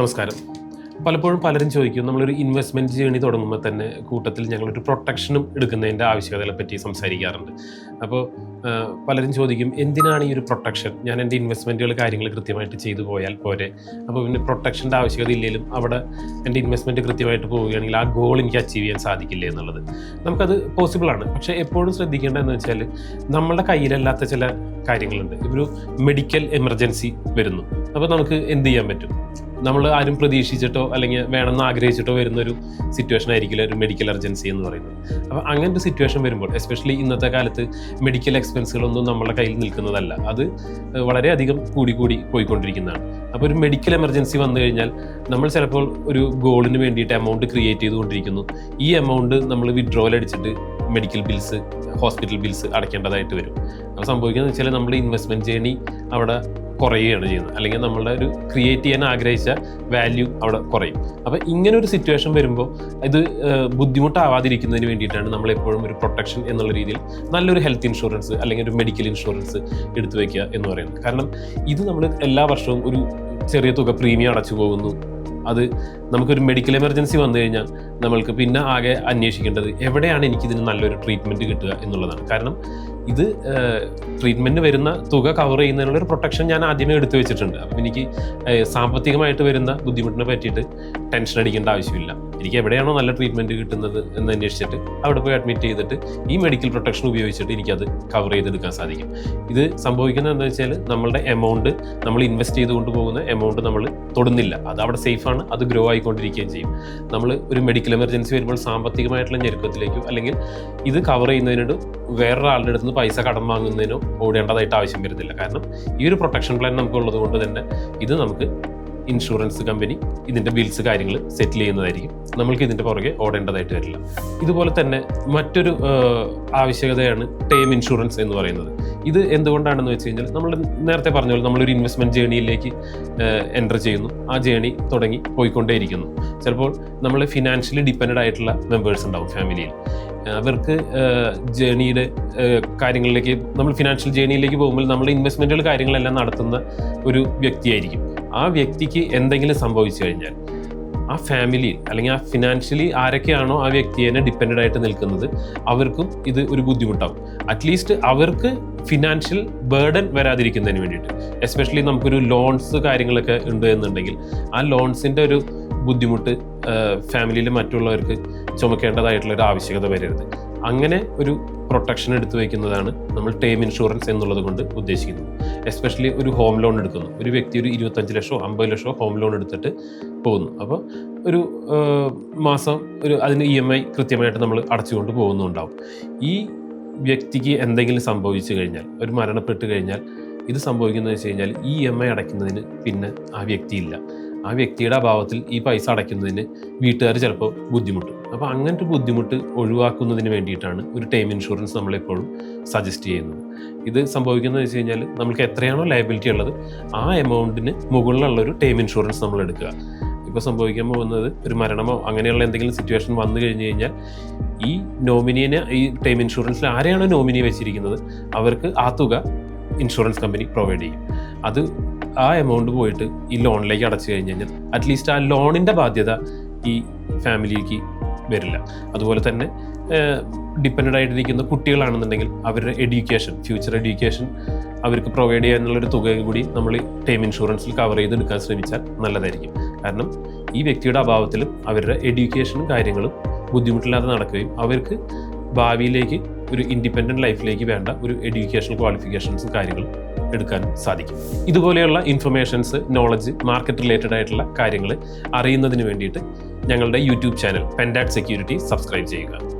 നമസ്കാരം. പലപ്പോഴും പലരും ചോദിക്കും നമ്മളൊരു ഇൻവെസ്റ്റ്മെന്റ് ജേണി തുടങ്ങുമ്പോൾ തന്നെ കൂട്ടത്തിൽ ഞങ്ങളൊരു പ്രൊട്ടക്ഷനും എടുക്കുന്നതിന്റെ ആവശ്യകതകളെ പറ്റി സംസാരിക്കാറുണ്ട്. അപ്പോൾ പലരും ചോദിക്കും എന്തിനാണ് ഈ ഒരു പ്രൊട്ടക്ഷൻ ഞാൻ എന്റെ ഇൻവെസ്റ്റ്മെന്റുകൾ കാര്യങ്ങൾ കൃത്യമായിട്ട് ചെയ്തു പോയാൽ പോരെ. അപ്പോൾ പിന്നെ പ്രൊട്ടക്ഷന്റെ ആവശ്യകത ഇല്ലെങ്കിലും അവിടെ എന്റെ ഇൻവെസ്റ്റ്മെന്റ് കൃത്യമായിട്ട് പോവുകയാണെങ്കിൽ ആ ഗോൾ എനിക്ക് അച്ചീവ് ചെയ്യാൻ സാധിക്കില്ല എന്നുള്ളത്. നമുക്കത് പോസിബിളാണ് പക്ഷേ എപ്പോഴും ശ്രദ്ധിക്കേണ്ടതെന്ന് വെച്ചാൽ നമ്മളുടെ കയ്യിലല്ലാത്ത ചില കാര്യങ്ങളുണ്ട്. ഒരു മെഡിക്കൽ എമർജൻസി വരുന്നു. അപ്പോൾ നമുക്ക് എന്ത് ചെയ്യാൻ പറ്റും? നമ്മൾ ആരും പ്രതീക്ഷിച്ചിട്ടോ അല്ലെങ്കിൽ വേണമെന്ന് ആഗ്രഹിച്ചിട്ടോ വരുന്ന ഒരു സിറ്റുവേഷൻ ആയിരിക്കില്ല ഒരു മെഡിക്കൽ എമർജൻസി എന്ന് പറയുന്നത്. അപ്പോൾ അങ്ങനത്തെ ഒരു സിറ്റുവേഷൻ വരുമ്പോൾ എസ്പെഷ്യലി ഇന്നത്തെ കാലത്ത് മെഡിക്കൽ എക്സ്പെൻസുകളൊന്നും നമ്മുടെ കയ്യിൽ നിൽക്കുന്നതല്ല. അത് വളരെയധികം കൂടി കൂടി പോയിക്കൊണ്ടിരിക്കുന്നതാണ്. അപ്പോൾ ഒരു മെഡിക്കൽ എമർജൻസി വന്നു കഴിഞ്ഞാൽ നമ്മൾ ചിലപ്പോൾ ഒരു ഗോളിന് വേണ്ടിയിട്ട് എമൗണ്ട് ക്രിയേറ്റ് ചെയ്തുകൊണ്ടിരിക്കുന്നു. ഈ എമൗണ്ട് നമ്മൾ വിഡ്രോവൽ അടിച്ചിട്ട് മെഡിക്കൽ ബിൽസ് ഹോസ്പിറ്റൽ ബിൽസ് അടയ്ക്കേണ്ടതായിട്ട് വരും. അപ്പോൾ സംഭവിക്കുന്നത് വെച്ചാൽ നമ്മൾ ഇൻവെസ്റ്റ്മെന്റ് ജേണി അവിടെ കുറയുകയാണ് ചെയ്യുന്നത്. അല്ലെങ്കിൽ നമ്മളുടെ ഒരു ക്രിയേറ്റ് ചെയ്യാൻ ആഗ്രഹിച്ച വാല്യൂ അവിടെ കുറയും. അപ്പോൾ ഇങ്ങനെ ഒരു സിറ്റുവേഷൻ വരുമ്പോൾ ഇത് ബുദ്ധിമുട്ടാവാതിരിക്കുന്നതിന് വേണ്ടിയിട്ടാണ് നമ്മൾ എപ്പോഴും ഒരു പ്രൊട്ടക്ഷൻ എന്നുള്ള രീതിയിൽ നല്ലൊരു ഹെൽത്ത് ഇൻഷുറൻസ് അല്ലെങ്കിൽ ഒരു മെഡിക്കൽ ഇൻഷുറൻസ് എടുത്തു വയ്ക്കുക എന്ന് പറയുന്നത്. കാരണം ഇത് നമ്മൾ എല്ലാ വർഷവും ഒരു ചെറിയ തുക പ്രീമിയം അടച്ചു പോകുന്നു. അത് നമുക്കൊരു മെഡിക്കൽ എമർജൻസി വന്നു കഴിഞ്ഞാൽ നമ്മൾക്ക് പിന്നെ ആകെ അന്വേഷിക്കേണ്ടത് എവിടെയാണ് എനിക്കിതിന് നല്ലൊരു ട്രീറ്റ്മെന്റ് കിട്ടുക എന്നുള്ളതാണ്. കാരണം ഇത് ട്രീറ്റ്മെന്റ് വരുന്ന തുക കവർ ചെയ്യുന്നതിനുള്ള ഒരു പ്രൊട്ടക്ഷൻ ഞാൻ ആദ്യമേ എടുത്തു വെച്ചിട്ടുണ്ട്. അപ്പം എനിക്ക് സാമ്പത്തികമായിട്ട് വരുന്ന ബുദ്ധിമുട്ടിനെ പറ്റിയിട്ട് ടെൻഷൻ അടിക്കേണ്ട ആവശ്യമില്ല. എനിക്ക് എവിടെയാണോ നല്ല ട്രീറ്റ്മെന്റ് കിട്ടുന്നത് എന്ന് അന്വേഷിച്ചിട്ട് അവിടെ പോയി അഡ്മിറ്റ് ചെയ്തിട്ട് ഈ മെഡിക്കൽ പ്രൊട്ടക്ഷൻ ഉപയോഗിച്ചിട്ട് എനിക്കത് കവർ ചെയ്തെടുക്കാൻ സാധിക്കും. ഇത് സംഭവിക്കുന്നത് എന്താ വെച്ചാൽ നമ്മളുടെ എമൗണ്ട് നമ്മൾ ഇൻവെസ്റ്റ് ചെയ്തുകൊണ്ട് പോകുന്ന എമൗണ്ട് നമ്മൾ തൊടുന്നില്ല. അത് അവിടെ സേഫാണ് അത് ഗ്രോ ആയിക്കൊണ്ടിരിക്കുകയും ചെയ്യും. നമ്മൾ ഒരു മെഡിക്കൽ എമർജൻസി വരുമ്പോൾ സാമ്പത്തികമായിട്ടുള്ള ഞെരുക്കത്തിലേക്കോ അല്ലെങ്കിൽ ഇത് കവർ ചെയ്യുന്നതിനോട് വേറൊരാളുടെ അടുത്ത് നിന്ന് പൈസ കടം വാങ്ങുന്നതിനോ ഓടേണ്ടതായിട്ട് ആവശ്യം വരുന്നില്ല. കാരണം ഈ ഒരു പ്രൊട്ടക്ഷൻ പ്ലാൻ നമുക്കുള്ളത് കൊണ്ട് തന്നെ ഇത് നമുക്ക് ഇൻഷുറൻസ് കമ്പനി ഇതിന്റെ ബിൽസ് കാര്യങ്ങൾ സെറ്റിൽ ചെയ്യുന്നതായിരിക്കും. നമ്മൾക്ക് ഇതിന്റെ പുറകെ ഓടേണ്ടതായിട്ട് വരില്ല. ഇതുപോലെ തന്നെ മറ്റൊരു ആവശ്യകതയാണ് ടേം ഇൻഷുറൻസ് എന്ന് പറയുന്നത്. ഇത് എന്തുകൊണ്ടാണെന്ന് വെച്ച് കഴിഞ്ഞാൽ നമ്മൾ നേരത്തെ പറഞ്ഞ പോലെ നമ്മളൊരു ഇൻവെസ്റ്റ്മെന്റ് ജേണിയിലേക്ക് എന്റർ ചെയ്യുന്നു. ആ ജേണി തുടങ്ങി പോയിക്കൊണ്ടേയിരിക്കുന്നു. ചിലപ്പോൾ നമ്മൾ ഫിനാൻഷ്യലി ഡിപ്പെൻഡ് ആയിട്ടുള്ള മെമ്പേഴ്സ് ഉണ്ടാവും ഫാമിലിയിൽ അവർക്ക് ജേണിയുടെ കാര്യങ്ങളിലേക്ക് നമ്മൾ ഫിനാൻഷ്യൽ ജേണിയിലേക്ക് പോകുമ്പോൾ നമ്മൾ ഇൻവെസ്റ്റ്മെന്റുകൾ കാര്യങ്ങളെല്ലാം നടത്തുന്ന ഒരു വ്യക്തിയായിരിക്കും. ആ വ്യക്തിക്ക് എന്തെങ്കിലും സംഭവിച്ചു കഴിഞ്ഞാൽ ആ ഫാമിലി അല്ലെങ്കിൽ ആ ഫിനാൻഷ്യലി ആരൊക്കെയാണോ ആ വ്യക്തിയെ ഡിപ്പെൻഡ് ആയിട്ട് നിൽക്കുന്നത് അവർക്കും ഇത് ഒരു ബുദ്ധിമുട്ടാവും. അറ്റ്ലീസ്റ്റ് അവർക്ക് ഫിനാൻഷ്യൽ ബേർഡൻ വരാതിരിക്കുന്നതിന് വേണ്ടിയിട്ട്. എസ്പെഷ്യലി നമുക്കൊരു ലോൺസ് കാര്യങ്ങളൊക്കെ ഉണ്ട് എന്നുണ്ടെങ്കിൽ ആ ലോൺസിന്റെ ഒരു ബുദ്ധിമുട്ട് ഫാമിലിയിൽ മറ്റുള്ളവർക്ക് ചുമക്കേണ്ടതായിട്ടുള്ള ഒരു ആവശ്യകത വരരുത്. അങ്ങനെ ഒരു പ്രൊട്ടക്ഷൻ എടുത്തു വയ്ക്കുന്നതാണ് നമ്മൾ ടേം ഇൻഷുറൻസ് എന്നുള്ളത് കൊണ്ട് ഉദ്ദേശിക്കുന്നത്. എസ്പെഷ്യലി ഒരു ഹോം ലോൺ എടുക്കുന്നു. ഒരു വ്യക്തി ഒരു ഇരുപത്തഞ്ച് ലക്ഷമോ അമ്പത് ലക്ഷമോ ഹോം ലോൺ എടുത്തിട്ട് പോകുന്നു. അപ്പോൾ ഒരു മാസം ഒരു അതിന് ഇ എം ഐ കൃത്യമായിട്ട് നമ്മൾ അടച്ചുകൊണ്ട് പോകുന്നുണ്ടാവും. ഈ വ്യക്തിക്ക് എന്തെങ്കിലും സംഭവിച്ചു കഴിഞ്ഞാൽ ഒരു മരണപ്പെട്ട് കഴിഞ്ഞാൽ ഇത് സംഭവിക്കുന്നത് വെച്ച് കഴിഞ്ഞാൽ ഈ എം ഐ അടയ്ക്കുന്നതിന് പിന്നെ ആ വ്യക്തിയില്ല ആ വ്യക്തിയുടെ അഭാവത്തിൽ ഈ പൈസ അടയ്ക്കുന്നതിന് വീട്ടുകാർ ചിലപ്പോൾ ബുദ്ധിമുട്ട്. അപ്പോൾ അങ്ങനത്തെ ബുദ്ധിമുട്ട് ഒഴിവാക്കുന്നതിന് വേണ്ടിയിട്ടാണ് ഒരു ടൈം ഇൻഷുറൻസ് നമ്മളെപ്പോഴും സജസ്റ്റ് ചെയ്യുന്നത്. ഇത് സംഭവിക്കുന്നത് വെച്ച് കഴിഞ്ഞാൽ നമുക്ക് എത്രയാണോ ലയബിലിറ്റി ഉള്ളത് ആ എമൗണ്ടിന് മുകളിലുള്ള ഒരു ടൈം ഇൻഷുറൻസ് നമ്മൾ എടുക്കുക. ഇപ്പോൾ സംഭവിക്കാൻ പോകുന്നത് ഒരു മരണമോ അങ്ങനെയുള്ള എന്തെങ്കിലും സിറ്റുവേഷൻ വന്നു കഴിഞ്ഞ് കഴിഞ്ഞാൽ ഈ നോമിനിയെ ഈ ടൈം ഇൻഷുറൻസിൽ ആരെയാണോ നോമിനി വെച്ചിരിക്കുന്നത്? അവർക്ക് ആ തുക ഇൻഷുറൻസ് കമ്പനി പ്രൊവൈഡ് ചെയ്യും. അത് ആ എമൗണ്ട് പോയിട്ട് ഈ ലോണിലേക്ക് അടച്ചു കഴിഞ്ഞു കഴിഞ്ഞാൽ അറ്റ്ലീസ്റ്റ് ആ ലോണിന്റെ ബാധ്യത ഈ ഫാമിലിക്ക് വരില്ല. അതുപോലെ തന്നെ ഡിപ്പെൻഡ് ആയിട്ടിരിക്കുന്ന കുട്ടികളാണെന്നുണ്ടെങ്കിൽ അവരുടെ എഡ്യൂക്കേഷൻ ഫ്യൂച്ചർ എഡ്യൂക്കേഷൻ അവർക്ക് പ്രൊവൈഡ് ചെയ്യാനുള്ളൊരു തുക കൂടി നമ്മൾ ടേം ഇൻഷുറൻസിൽ കവർ ചെയ്തെടുക്കാൻ ശ്രമിച്ചാൽ നല്ലതായിരിക്കും. കാരണം ഈ വ്യക്തിയുടെ അഭാവത്തിലും അവരുടെ എഡ്യൂക്കേഷനും കാര്യങ്ങളും ബുദ്ധിമുട്ടില്ലാതെ നടക്കുകയും അവർക്ക് ഭാവിയിലേക്ക് ഒരു ഇൻഡിപെൻഡന്റ് ലൈഫിലേക്ക് വേണ്ട ഒരു എഡ്യൂക്കേഷണൽ ക്വാളിഫിക്കേഷൻസും കാര്യങ്ങളും എടുക്കാൻ സാധിക്കും. ഇതുപോലെയുള്ള ഇൻഫർമേഷൻസ് നോളജ് മാർക്കറ്റ് റിലേറ്റഡ് ആയിട്ടുള്ള കാര്യങ്ങൾ അറിയുന്നതിന് വേണ്ടിയിട്ട് ഞങ്ങളുടെ YouTube channel Pentad security subscribe ചെയ്യുക.